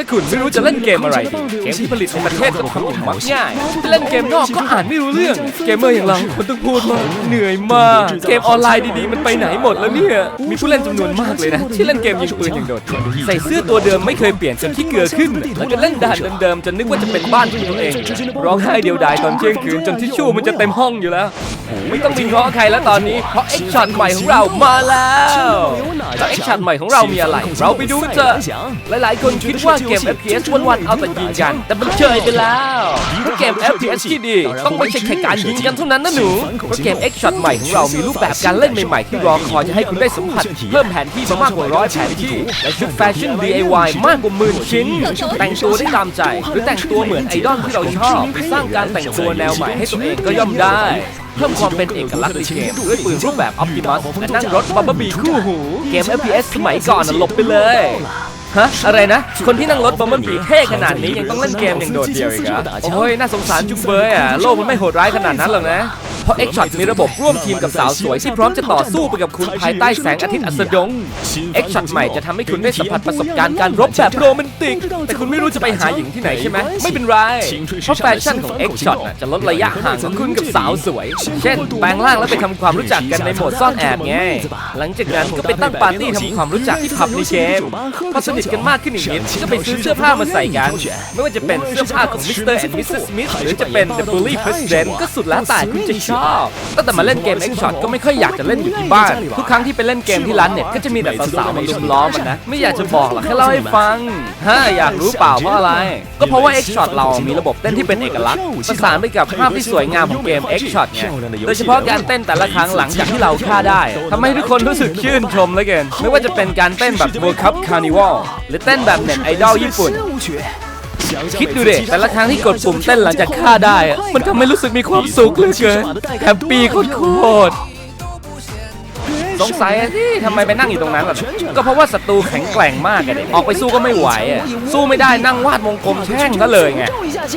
ถ้าคุณไม่รู้จะเล่นเกมอะไรดีเกมที่ผลิตในประเทศก็ทำอย่างมักง่ายจะเล่นเกมนอกก็อ่านไม่รู้เรื่อง เกมเมอร์อย่างเราคนต้องพูดมากเหนื่อยมาก เกมออนไลน์ดีๆ มันไปไหนหมดแล้วเนี่ย มีผู้เล่นจำนวนมากเลยนะที่เล่นเกมยิงปืนอย่างโดดเดี่ยวใส่เสื้อตัวเดิมไม่เคยเปลี่ยนจนที่เกลือขึ้น แล้วก็เล่นด่านเดิมๆจนนึกว่าจะเป็นบ้านของตัวเอง ร้องไห้เดียวดายตอนเที่ยงคืนจนทิชชู่มันจะเต็มห้องอยู่แล้ว ไม่ต้องวิเคราะห์ใครแล้วตอนนี้เพราะเอ็กช็อตใหม่ของเรามาแล้วแล้วเอ็กช็อตใหม่ของเรามีอะไร เราไปดูกันเถอะหลายๆคนคิดว่าเกม FPS วันๆเอาแต่ยิงกัน แต่มันเฉยไปแล้วเพราะเกม FPS ที่ดี ต้องไม่ใช่แค่การยิงกันเท่านั้นนะหนูเพราะเกม X Shot ใหม่ของเรามีรูปแบบการเล่นใหม่ๆ ที่รอคอยจะให้คุณได้สัมผัสเพิ่มแผนที่มามากกว่าร้อยแผนที่ และชุดแฟชั่น DIY มากกว่าหมื่นชิ้น แต่งตัวได้ตามใจ หรือแต่งตัวเหมือนไอดอลที่เราชอบหรือสร้างการแต่งตัวแนวใหม่ให้ตัวเองก็ย่อมได้เพิ่มความเป็นเอกลักษณ์ในเกมด้วยปืนรูปแบบ Optimus และนั่งรถบับเบิ้ลบีคู่หู เกม FPS สมัยก่อนน่ะหลบไปเลย ฮะ อะไรนะ คนที่นั่งรถบัมเบิลบีเท่ขนาดนี้ยังต้องเล่นเกมอย่างโดดเดี่ยวอีกเหรอโอ้ย น่าสงสารจุงเบยอะ โลกมันไม่โหดร้ายขนาดนั้นหรอกนะ เพราะ X Shot มีระบบร่วมทีมกับสาวสวยที่พร้อมจะต่อสู้ไปกับคุณภายใต้แสงอาทิตย์อัสดง X Shot ใหม่จะทำให้คุณได้สัมผัสประสบการณ์การรบแบบโรแมนติก แต่คุณไม่รู้จะไปหาหญิงที่ไหนใช่ไหมไม่เป็นไร เพราะแฟชั่นของ X Shot น่ะจะลดระยะห่างของคุณกับสาวสวย เช่น แปลงร่างแล้วไปทำความรู้จักกันในโหมดซ่อนแอบไง หลังจากนั้นก็ไปตั้งปาร์ตี้ทำความรู้จักที่ผับในเกมพอสนิทกันมากขึ้นอีกนิดก็ไปซื้อเสื้อผ้ามาใส่กัน ไม่ว่าจะเป็นเสื้อผ้าของ Mr. and Mrs. Smith หรือจะเป็น The Bully President ก็สุดแล้วแต่คุณจะชอบตั้งแต่มาเล่นเกม X Shot ก็ไม่ค่อยอยากจะเล่นอยู่ที่บ้าน ทุกครั้งที่ไปเล่นเกมที่ร้านเน็ตก็จะมีแต่สาวๆมาลุมล้อมมันนะ ไม่อยากจะบอกหรอกแค่เล่าให้ฟังฮะอยากรู้เปล่าเพราะอะไร ก็เพราะว่า X Shot เรามีระบบเต้นที่เป็นเอกลักษณ์ประสานไปกับภาพที่สวยงามของเกม X Shot ไงโดยเฉพาะการเต้นแต่ละครั้งหลังจากที่เราฆ่าได้ทำให้ทุกคนรู้สึกชื่นชมเหลือเกินไม่ว่าจะเป็นการเต้นแบบ World Cup Carnival หรือเต้นแบบเน็ตไอดอลญี่ปุ่น คิดดูเด็แต่ละครั้งที่กดปุ่มเต้นหลังจากฆ่าได้มันทำให้รู้สึกมีความสุขเลยเกินแฮปปี้โคตรสงสัยสิทำไมไปนั่งอยู่ตรงนั้นล่ะ ก็เพราะว่าศัตรูแข็งแกร่งมากเลยออกไปสู้ก็ไม่ไหวสู้ไม่ได้นั่งวาดวงกลมแช่งก็เลยไง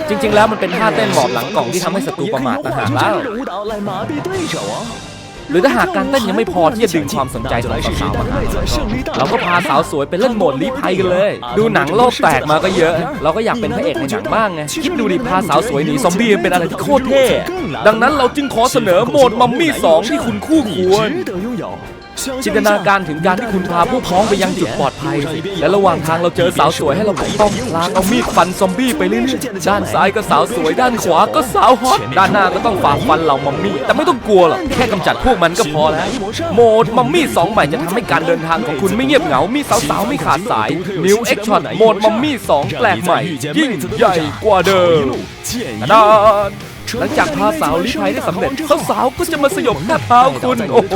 จริง ๆ แล้วมันเป็นท่าเต้นหมอบหลังกล่องที่ทำให้ศัตรูประมาทต่างหากแล้ว หรือถ้าหากการเต้นยังไม่พอที่จะดึงความสนใจของสาวๆมาหาเราก็พาสาวสวยไปเล่นโหมดลี้ภัยกันเลย ดูหนังโลกแตกมาก็เยอะ เราก็อยากเป็นพระเอกในหนังบ้างไงคิดดูดิพาสาวสวยหนีซอมบี้เป็นอะไรที่โคตรเท่ดังนั้นเราจึงขอเสนอโหมดมัมมี่สองที่คุณคู่ควร จินตนาการถึงการที่คุณพาผู้พ้องไปยังจุดปลอดภัย และระหว่างทางเราเจอสาวสวยให้เราปกป้องลางเอามีดฟันซอมบี้ไปเรื่อยๆด้านซ้ายก็สาวสวย ด้านขวาก็สาวฮอตด้านหน้าก็ต้องฝ่าฟันเหล่ามัมมี่ แต่ไม่ต้องกลัวหรอกแค่กำจัดพวกมันก็พอแล้วโหมดมัมมี่สองใหม่จะทำให้การเดินทางของคุณไม่เงียบเหงามีสาวๆไม่ขาดสาย New X Shot โหมดมัมมี่สองแปลกใหม่ ยิ่งใหญ่กว่าเดิมดาน หลังจากพาสาวลี้ภัยได้สำเร็จสาวๆก็จะมาสยบหน้าเท้าคุณโอ้โห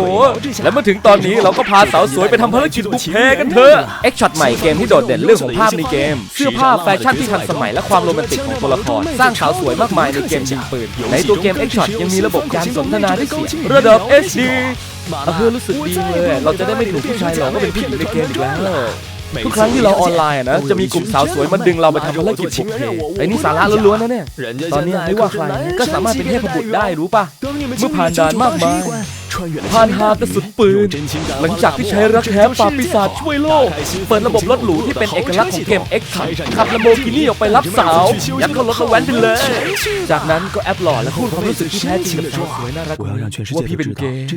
และเมื่อถึงตอนนี้เราก็พาสาวสวยไปทำภารกิจบุกเพกันเถอะ X Shot ใหม่เกมที่โดดเด่นเรื่องของภาพในเกม เสื้อผ้าแฟชั่นที่ทันสมัยและความโรแมนติกของตัวละครสร้างสาวสวยมากมายในเกมยิงปืนในตัวเกม X Shot ยังมีระบบการสนทนาด้วยเสียงระดับ HD เอาเพื่อรู้สึกดีเลย เราจะได้ไม่ถูกผู้ชายหลอกว่าเป็นผู้หญิงในเกมอีกแล้ว ทุกครั้งที่เราออนไลน์นะจะมีกลุ่มสาวสวยมาดึงเรามาทำธุรกิจพวกเธอไอ้นี่สาระล้วนๆนะเนี่ยตอนนี้ไม่ว่าใครก็สามารถเป็นเทพบุตรได้รู้ป่ะเมื่อผ่านด่านมากมายผ่านหากระสุดปืน หลังจากที่ใช้รักแท้ปาบปีศาจช่วยโลก เปิดระบบรถหรูที่เป็นเอกลักษณ์ของเกม X ขับลำโบกินี่ออกไปรับสาว ยัดเข้ารถแล้วแว้นไปเลย จากนั้นก็แอปหล่อและพูดความรู้สึกที่แท้จริงกับสาวสวยน่ารักว่าพี่เป็นเกย์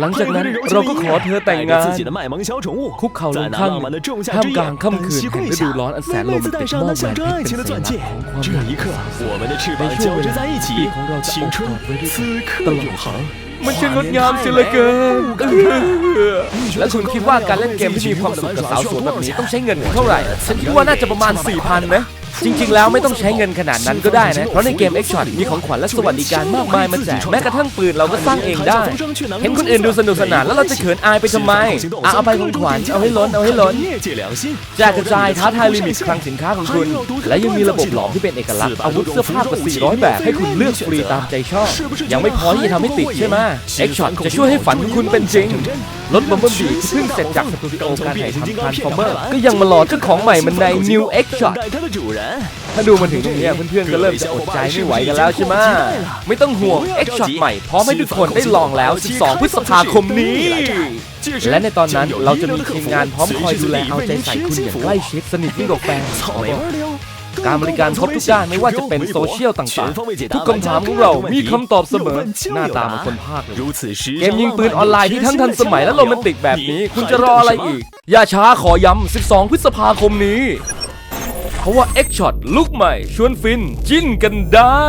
หลังจากนั้นเราก็ขอเธอแต่งงานคุกเข่าลงข้างท่ามกลางค่ำคืนแห่งฤดูร้อนอันแสนโรแมนติกมอบแหวนเพชรเป็นสัญลักษณ์ของความรักในช่วงเวลาที่ของเราจะอบกอดไว้ด้วยกันตลอดกาลมันช่งดงามสีเหลือเกิน แล้วคุณคิดว่าการเล่นเกมที่มีความสุขกับสาวสวยแบบนี้ต้องใช้เงินเท่าไหร่ ฉันคิดว่าน่าจะประมาณ4,000นะ จริง ๆ แล้วไม่ต้องใช้เงินขนาดนั้นก็ได้นะ เพราะในเกม X Shot มีของขวัญและสวัสดิการมากมายมาแจกแม้กระทั่งปืนเราก็สร้างเองได้ เห็นคนอื่นดูสนุกสนานแล้วเราจะเขินอายไปทำไมเอาไปของขวัญเอาให้ล้นเอาให้ล้นแจกกระจายท้าทายลิมิตคลังสินค้าของคุณ และยังมีระบบหลอมที่เป็นเอกลักษณ์อาวุธเสื้อผ้ากว่า400 แบบให้คุณเลือกฟรีตามใจชอบ ยังไม่พอที่จะทำให้ติดใช่ไหม X Shot จะช่วยให้ฝันของคุณเป็นจริงรถบัมเบิลบีที่เพิ่งเสร็จจากสตูดิโอการถ่ายทำทานส์ฟอร์เมอร์ก็ยังมาหล่อเจ้าของใหม่มันใน New X Shot ถ้าดูมาถึงตรงนี้เพื่อนๆก็เริ่มจะอดใจไม่ไหวกันแล้วใช่ไหมไม่ต้องห่วง X Shot ใหม่พร้อมให้ทุกคนได้ลองแล้ว 12 พฤษภาคมนี้ และในตอนนั้นเราจะมีทีมงานพร้อมคอยดูแลเอาใจใส่คุณอย่างใกล้ชิดสนิทยิ่งกว่าแฟนการบริการครบทุกด้านไม่ว่าจะเป็นโซเชียลต่างๆ ทุกคำถามของเรามีคำตอบเสมอ หน้าตาของคนภาคเลยเกมยิงปืนออนไลน์ที่ทั้งทันสมัยและโรแมนติกแบบนี้ คุณจะรออะไรอีก อย่าช้าขอย้ำ 12 พฤษภาคมนี้ เพราะว่า X Shot ลุกใหม่ชวนฟินจิ้นกันได้